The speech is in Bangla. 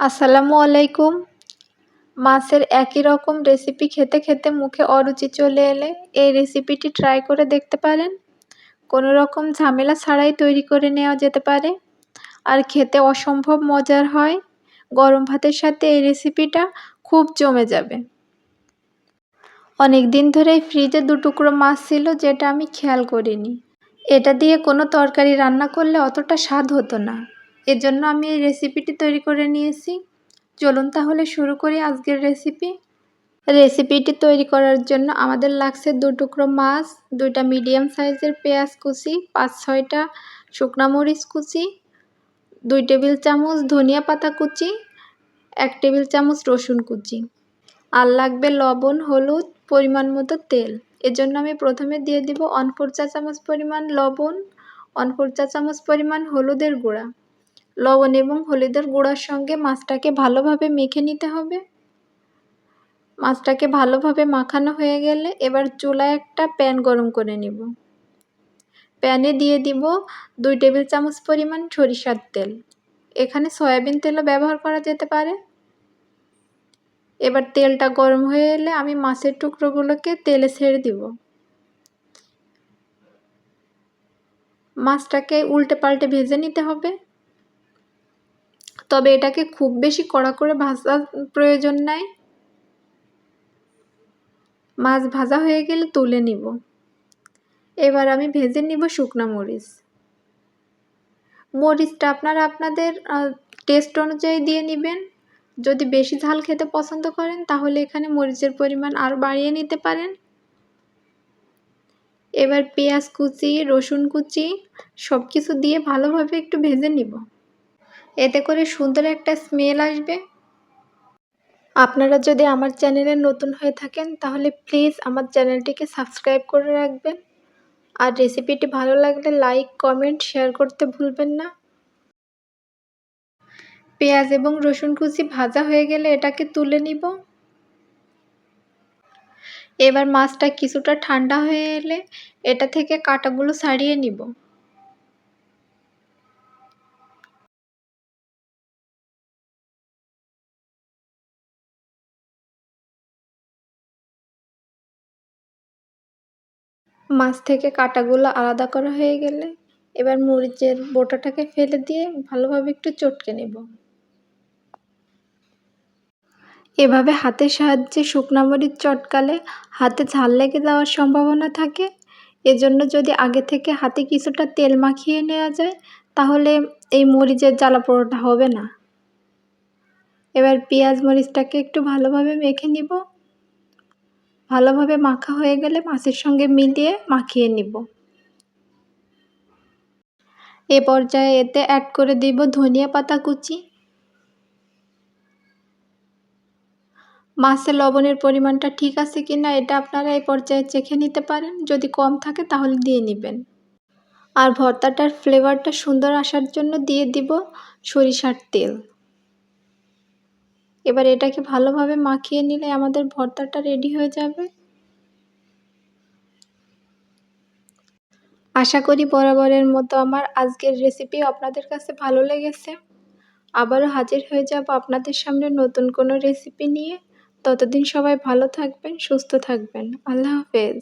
আসসালামু আলাইকুম। মাছের একই রকম রেসিপি খেতে খেতে মুখে অরুচি চলে এলে এই রেসিপিটি ট্রাই করে দেখতে পারেন। কোনো রকম ঝামেলা ছাড়াই তৈরি করে নেওয়া যেতে পারে। আর খেতে অসম্ভব মজার হয়। গরম ভাতের সাথে এই রেসিপিটা খুব জমে যাবে। অনেক দিন ধরেই ফ্রিজে দু টুকরো মাছ ছিল যেটা আমি খেয়াল করিনি। এটা দিয়ে কোনো তরকারি রান্না করলে অতটা স্বাদ হতো না। এজন্য আমি এই রেসিপিটি তৈরি করে নিয়েছি। চলুন তাহলে শুরু করি আজকের রেসিপি রেসিপিটি তৈরি করার জন্য আমাদের লাগছে দু টুকরো মাছ, দুইটা মিডিয়াম সাইজের পেঁয়াজ কুচি, পাঁচ ছয়টা শুকনা মরিচ কুচি, দুই টেবিল চামচ ধনিয়া পাতা কুচি, এক টেবিল চামচ রসুন কুচি। আর লাগবে লবণ, হলুদ, পরিমাণ মতো তেল। এজন্য আমি প্রথমে দিয়ে দিব ওয়ান ফোর চা চামচ পরিমাণ লবণ ওয়ান ফোর চা চামচ পরিমাণ হলুদের গুঁড়া। লবণ এবং হলুদের গুঁড়ার সঙ্গে মাছটাকে ভালোভাবে মেখে নিতে হবে। মাছটাকে ভালোভাবে মাখানো হয়ে গেলে এবার চুলায় একটা প্যান গরম করে নিব। প্যানে দিয়ে দিব দুই টেবিল চামচ পরিমাণ সরিষার তেল। এখানে সয়াবিন তেলও ব্যবহার করা যেতে পারে। এবার তেলটা গরম হয়ে এলে আমি মাছের টুকরোগুলোকে তেলে ছেড়ে দিব। মাছটাকে উল্টে পাল্টে ভেজে নিতে হবে। তবে এটাকে খুব বেশি কড়া করে ভাজার প্রয়োজন নাই। মাছ ভাজা হয়ে গেলে তুলে নিব। এবার আমি ভেজে নিব শুকনো মরিচ। মরিচটা আপনারা আপনাদের টেস্ট অনুযায়ী দিয়ে নেবেন। যদি বেশি ঝাল খেতে পছন্দ করেন, তাহলে এখানে মরিচের পরিমাণ আরও বাড়িয়ে নিতে পারেন। এবার পেঁয়াজ কুচি, রসুন কুচি সব কিছু দিয়ে ভালোভাবে একটু ভেজে নিব। এতে করে সুন্দর একটা স্মেল আসবে। আপনারা যদি আমার চ্যানেলে নতুন হয়ে থাকেন, তাহলে প্লিজ আমার চ্যানেলটিকে সাবস্ক্রাইব করে রাখবেন। আর রেসিপিটি ভালো লাগলে লাইক কমেন্ট শেয়ার করতে ভুলবেন না। পেঁয়াজ এবং রসুন কুচি ভাজা হয়ে গেলে এটাকে তুলে নিব। এবার মাছটা কিছুটা ঠান্ডা হয়ে এলে এটা থেকে কাটাগুলো ছাড়িয়ে নিব। মাছ থেকে কাটাগুলো আলাদা করা হয়ে গেলে এবার মরিচের বোটাটাকে ফেলে দিয়ে ভালোভাবে একটু চটকে নেব। এভাবে হাতের সাহায্যে শুকনা মরিচ চটকালে হাতে ঝাল লেগে যাওয়ার সম্ভাবনা থাকে। এজন্য যদি আগে থেকে হাতে কিছুটা তেল মাখিয়ে নেওয়া যায়, তাহলে এই মরিচের জ্বালা পোড়াটা হবে না। এবার পেঁয়াজ মরিচটাকে একটু ভালোভাবে মেখে নিব। ভালোভাবে মাখা হয়ে গেলে মাছের সঙ্গে মিলিয়ে মাখিয়ে নিব। এ পর্যায়ে এতে অ্যাড করে দিব ধনিয়া পাতা কুচি। মাছের লবণের পরিমাণটা ঠিক আছে কি না এটা আপনারা এই পর্যায়ে চেখে নিতে পারেন। যদি কম থাকে তাহলে দিয়ে নেবেন। আর ভর্তাটার ফ্লেভারটা সুন্দর আসার জন্য দিয়ে দিব সরিষার তেল। এবার এটাকে ভালোভাবে মাখিয়ে নিলে আমাদের ভর্তাটা রেডি হয়ে যাবে। আশা করি বরাবরের মতো আমার আজকের রেসিপি আপনাদের কাছে ভালো লেগেছে। আবারও হাজির হয়ে যাব আপনাদের সামনে নতুন কোনো রেসিপি নিয়ে। ততদিন সবাই ভালো থাকবেন, সুস্থ থাকবেন। আল্লাহ হাফেজ।